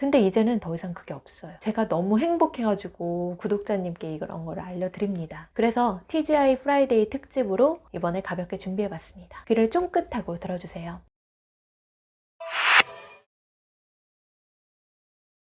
근데 이제는 더 이상 그게 없어요. 제가 너무 행복해가지고 구독자님께 이런 걸 알려드립니다. 그래서 TGI 프라이데이 특집으로 이번에 가볍게 준비해봤습니다. 귀를 쫑긋하고 들어주세요.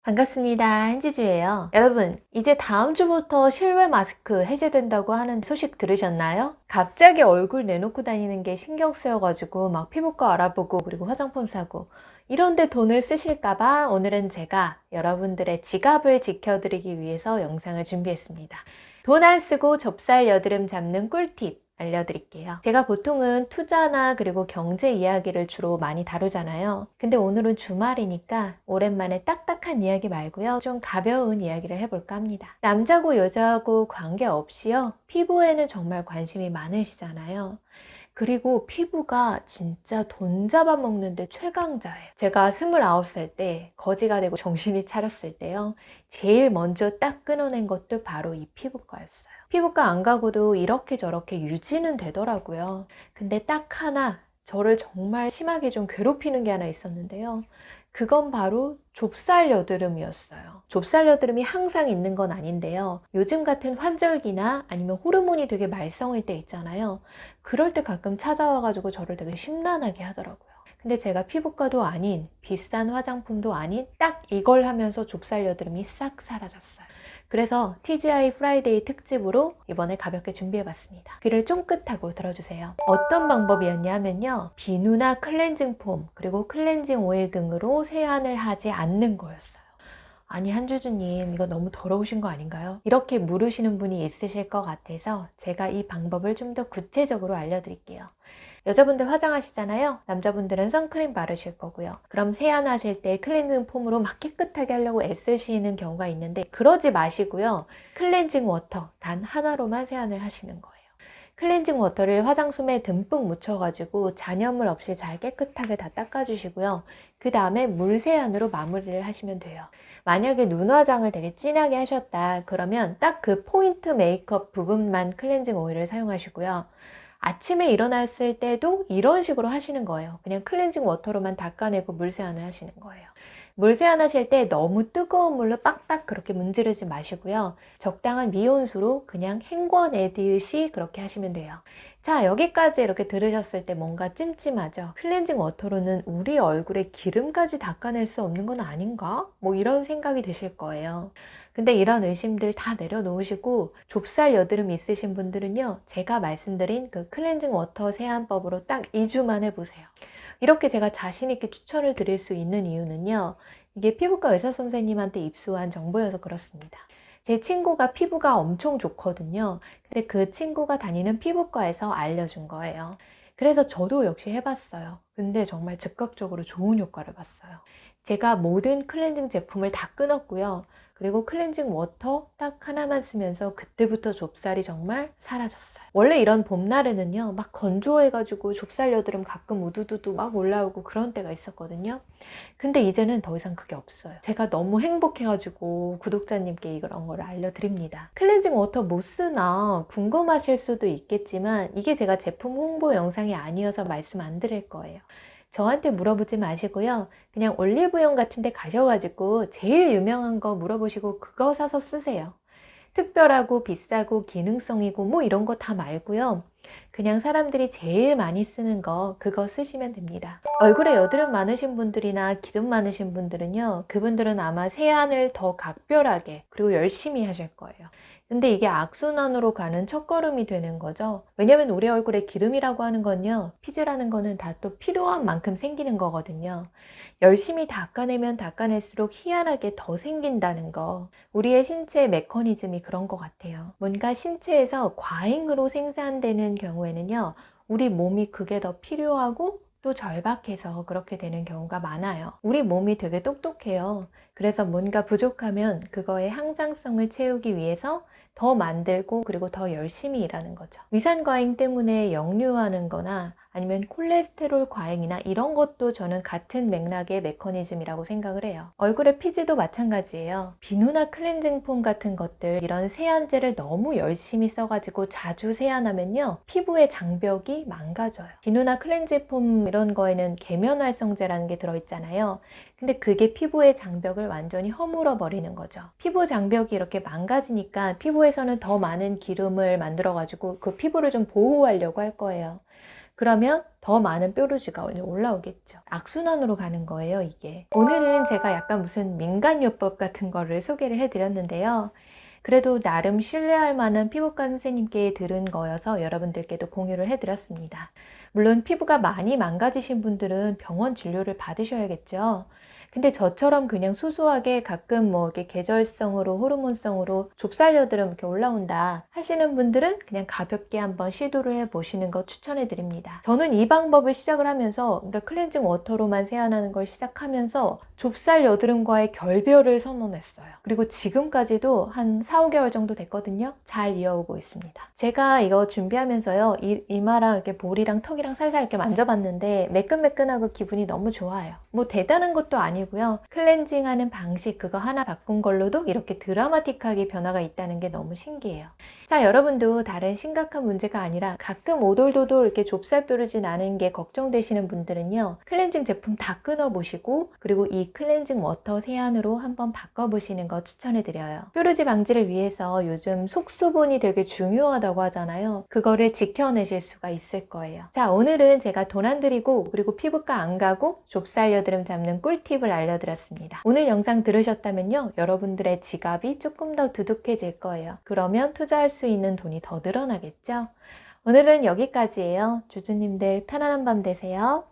반갑습니다. 한지주예요. 여러분, 이제 다음 주부터 실외 마스크 해제된다고 하는 소식 들으셨나요? 갑자기 얼굴 내놓고 다니는 게 신경 쓰여가지고 막 피부과 알아보고 그리고 화장품 사고 이런데 돈을 쓰실까봐 오늘은 제가 여러분들의 지갑을 지켜드리기 위해서 영상을 준비했습니다. 돈 안 쓰고 좁쌀 여드름 잡는 꿀팁 알려드릴게요. 제가 보통은 투자나 그리고 경제 이야기를 주로 많이 다루잖아요. 근데 오늘은 주말이니까 오랜만에 딱딱한 이야기 말고요. 좀 가벼운 이야기를 해볼까 합니다. 남자고 여자고 관계없이요. 피부에는 정말 관심이 많으시잖아요. 그리고 피부가 진짜 돈 잡아먹는데 최강자예요. 제가 29살 때 거지가 되고 정신이 차렸을 때요. 제일 먼저 딱 끊어낸 것도 바로 이 피부과였어요. 피부과 안 가고도 이렇게 저렇게 유지는 되더라고요. 근데 딱 하나 저를 정말 심하게 좀 괴롭히는 게 하나 있었는데요. 그건 바로 좁쌀 여드름이었어요. 좁쌀 여드름이 항상 있는 건 아닌데요. 요즘 같은 환절기나 아니면 호르몬이 되게 말썽일 때 있잖아요. 그럴 때 가끔 찾아와가지고 저를 되게 심란하게 하더라고요. 근데 제가 피부과도 아닌 비싼 화장품도 아닌 딱 이걸 하면서 좁쌀 여드름이 싹 사라졌어요. 그래서 TGI 프라이데이 특집으로 이번에 가볍게 준비해봤습니다. 귀를 쫑긋하고 들어주세요. 어떤 방법이었냐 하면요. 비누나 클렌징 폼, 그리고 클렌징 오일 등으로 세안을 하지 않는 거였어요. 아니 한주주님 이거 너무 더러우신 거 아닌가요? 이렇게 물으시는 분이 있으실 것 같아서 제가 이 방법을 좀 더 구체적으로 알려드릴게요. 여자분들 화장하시잖아요. 남자분들은 선크림 바르실 거고요. 그럼 세안하실 때 클렌징 폼으로 막 깨끗하게 하려고 애쓰시는 경우가 있는데 그러지 마시고요. 클렌징 워터 단 하나로만 세안을 하시는 거예요. 클렌징 워터를 화장솜에 듬뿍 묻혀가지고 잔여물 없이 잘 깨끗하게 다 닦아주시고요. 그 다음에 물 세안으로 마무리를 하시면 돼요. 만약에 눈 화장을 되게 진하게 하셨다 그러면 딱 그 포인트 메이크업 부분만 클렌징 오일을 사용하시고요. 아침에 일어났을 때도 이런 식으로 하시는 거예요. 그냥 클렌징 워터로만 닦아내고 물 세안을 하시는 거예요. 물 세안하실 때 너무 뜨거운 물로 빡빡 그렇게 문지르지 마시고요. 적당한 미온수로 그냥 헹궈내듯이 그렇게 하시면 돼요. 자, 여기까지 이렇게 들으셨을 때 뭔가 찜찜하죠? 클렌징 워터로는 우리 얼굴에 기름까지 닦아낼 수 없는 건 아닌가? 뭐 이런 생각이 드실 거예요. 근데 이런 의심들 다 내려놓으시고 좁쌀 여드름 있으신 분들은요. 제가 말씀드린 그 클렌징 워터 세안법으로 딱 2주만 해보세요. 이렇게 제가 자신있게 추천을 드릴 수 있는 이유는요. 이게 피부과 의사 선생님한테 입수한 정보여서 그렇습니다. 제 친구가 피부가 엄청 좋거든요. 근데 그 친구가 다니는 피부과에서 알려준 거예요. 그래서 저도 역시 해봤어요. 근데 정말 즉각적으로 좋은 효과를 봤어요. 제가 모든 클렌징 제품을 다 끊었고요. 그리고 클렌징 워터 딱 하나만 쓰면서 그때부터 좁쌀이 정말 사라졌어요. 원래 이런 봄날에는요, 막 건조해가지고 좁쌀 여드름 가끔 우두두두 막 올라오고 그런 때가 있었거든요. 근데 이제는 더 이상 그게 없어요. 제가 너무 행복해가지고 구독자님께 이런 걸 알려드립니다. 클렌징 워터 못 쓰나 궁금하실 수도 있겠지만 이게 제가 제품 홍보 영상이 아니어서 말씀 안 드릴 거예요. 저한테 물어보지 마시고요. 그냥 올리브영 같은 데 가셔가지고 제일 유명한 거 물어보시고 그거 사서 쓰세요. 특별하고 비싸고 기능성이고 뭐 이런 거 다 말고요. 그냥 사람들이 제일 많이 쓰는 거 그거 쓰시면 됩니다. 얼굴에 여드름 많으신 분들이나 기름 많으신 분들은요. 그분들은 아마 세안을 더 각별하게 그리고 열심히 하실 거예요. 근데 이게 악순환으로 가는 첫걸음이 되는 거죠. 왜냐면 우리 얼굴에 기름이라고 하는 건요. 피지라는 거는 다 또 필요한 만큼 생기는 거거든요. 열심히 닦아내면 닦아낼수록 희한하게 더 생긴다는 거. 우리의 신체의 메커니즘이 그런 것 같아요. 뭔가 신체에서 과잉으로 생산되는 경우에는요. 우리 몸이 그게 더 필요하고 또 절박해서 그렇게 되는 경우가 많아요. 우리 몸이 되게 똑똑해요. 그래서 뭔가 부족하면 그거의 항상성을 채우기 위해서 더 만들고 그리고 더 열심히 일하는 거죠. 위산과잉 때문에 역류하는 거나 아니면 콜레스테롤 과잉이나 이런 것도 저는 같은 맥락의 메커니즘이라고 생각을 해요. 얼굴의 피지도 마찬가지예요. 비누나 클렌징 폼 같은 것들 이런 세안제를 너무 열심히 써가지고 자주 세안하면요 피부의 장벽이 망가져요. 비누나 클렌징 폼 이런 거에는 계면활성제라는 게 들어있잖아요. 근데 그게 피부의 장벽을 완전히 허물어 버리는 거죠. 피부 장벽이 이렇게 망가지니까 피부에서는 더 많은 기름을 만들어 가지고 그 피부를 좀 보호하려고 할 거예요. 그러면 더 많은 뾰루지가 올라오겠죠. 악순환으로 가는 거예요, 이게. 오늘은 제가 약간 무슨 민간요법 같은 거를 소개를 해드렸는데요. 그래도 나름 신뢰할 만한 피부과 선생님께 들은 거여서 여러분들께도 공유를 해드렸습니다. 물론 피부가 많이 망가지신 분들은 병원 진료를 받으셔야겠죠. 근데 저처럼 그냥 소소하게 가끔 뭐 이렇게 계절성으로 호르몬성으로 좁쌀 여드름 이렇게 올라온다 하시는 분들은 그냥 가볍게 한번 시도를 해 보시는 거 추천해 드립니다. 저는 이 방법을 시작을 하면서 그러니까 클렌징 워터로만 세안하는 걸 시작하면서 좁쌀 여드름과의 결별을 선언했어요. 그리고 지금까지도 한 4, 5개월 정도 됐거든요. 잘 이어오고 있습니다. 제가 이거 준비하면서요. 이, 이마랑 이렇게 볼이랑 턱이랑 살살 이렇게 만져봤는데 매끈매끈하고 기분이 너무 좋아요. 뭐 대단한 것도 아니고 요. 클렌징하는 방식 그거 하나 바꾼 걸로도 이렇게 드라마틱하게 변화가 있다는 게 너무 신기해요. 자, 여러분도 다른 심각한 문제가 아니라 가끔 오돌도돌 이렇게 좁쌀뾰루지 나는 게 걱정되시는 분들은요. 클렌징 제품 다 끊어보시고 그리고 이 클렌징 워터 세안으로 한번 바꿔보시는 거 추천해드려요. 뾰루지 방지를 위해서 요즘 속수분이 되게 중요하다고 하잖아요. 그거를 지켜내실 수가 있을 거예요. 자, 오늘은 제가 돈안 들이고 그리고 피부과 안 가고 좁쌀 여드름 잡는 꿀팁을 알려드렸습니다. 오늘 영상 들으셨다면요. 여러분들의 지갑이 조금 더 두둑해질 거예요. 그러면 투자할 수 있는 돈이 더 늘어나겠죠? 오늘은 여기까지예요. 주주님들 편안한 밤 되세요.